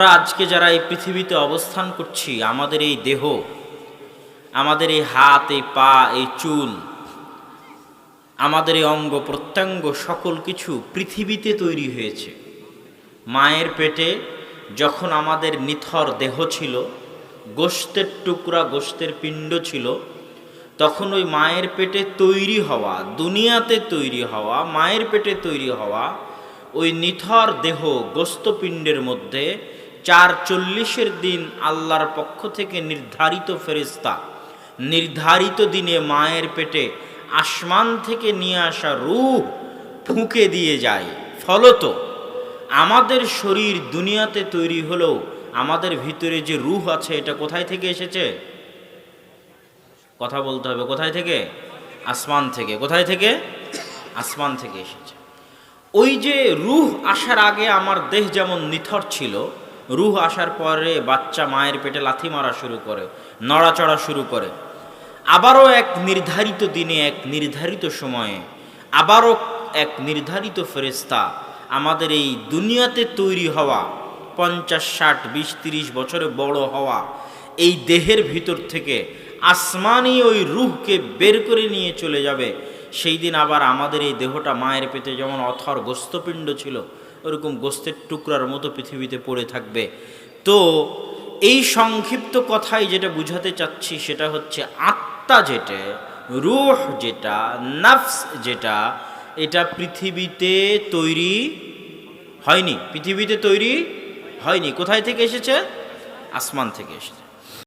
আমরা আজকে যারা এই পৃথিবীতে অবস্থান করছি, আমাদের এই দেহ, আমাদের এই হাত, এই পা, এই চুল, আমাদের এই অঙ্গ প্রত্যঙ্গ সকল কিছু পৃথিবীতে তৈরি হয়েছে। মায়ের পেটে যখন আমাদের নিথর দেহ ছিল গোস্তের টুকরা গোস্তের পিণ্ড ছিল, তখন ওই মায়ের পেটে তৈরি হওয়া, দুনিয়াতে তৈরি হওয়া, মায়ের পেটে তৈরি হওয়া, ওই নিথর দেহ গোস্তপিণ্ডের মধ্যে চার চল্লিশের দিন আল্লাহর পক্ষ থেকে নির্ধারিত ফেরিস্তা নির্ধারিত দিনে মায়ের পেটে আসমান থেকে নিয়ে আসা রূহ ফুঁকে দিয়ে যায়। ফলত আমাদের শরীর দুনিয়াতে তৈরি হলেও আমাদের ভিতরে যে রূহ আছে, এটা কোথায় থেকে এসেছে? কথা বলতে হবে, কোথায় থেকে? আসমান থেকে। কোথায় থেকে? আসমান থেকে এসেছে। ওই যে রুহ আসার আগে আমার দেহ যেমন নিথর ছিল রুহ আসার পরে বাচ্চা মায়ের পেটে লাথি মারা শুরু করে, নড়াচড়া শুরু করে। আবারও এক নির্ধারিত দিনে, এক নির্ধারিত সময়ে, আবারও এক নির্ধারিত ফেরেস্তা আমাদের এই দুনিয়াতে তৈরি হওয়া, পঞ্চাশ, ষাট, বিশ, তিরিশ বছরে বড় হওয়া এই দেহের ভিতর থেকে আসমানি ওই রুহকে বের করে নিয়ে চলে যাবে। সেই দিন আবার আমাদের এই দেহটা মায়ের পেটে যেমন অথর গোস্তপিণ্ড ছিল, ওরকম গোস্তের টুকরার মতো পৃথিবীতে পড়ে থাকবে। তো এই সংক্ষিপ্ত কথাই যেটা বুঝাতে চাচ্ছি সেটা হচ্ছে আত্মা যেটা, রুহ যেটা, নাফস যেটা, এটা পৃথিবীতে তৈরি হয়নি। পৃথিবীতে তৈরি হয়নি। কোথায় থেকে এসেছে? আসমান থেকে এসেছে।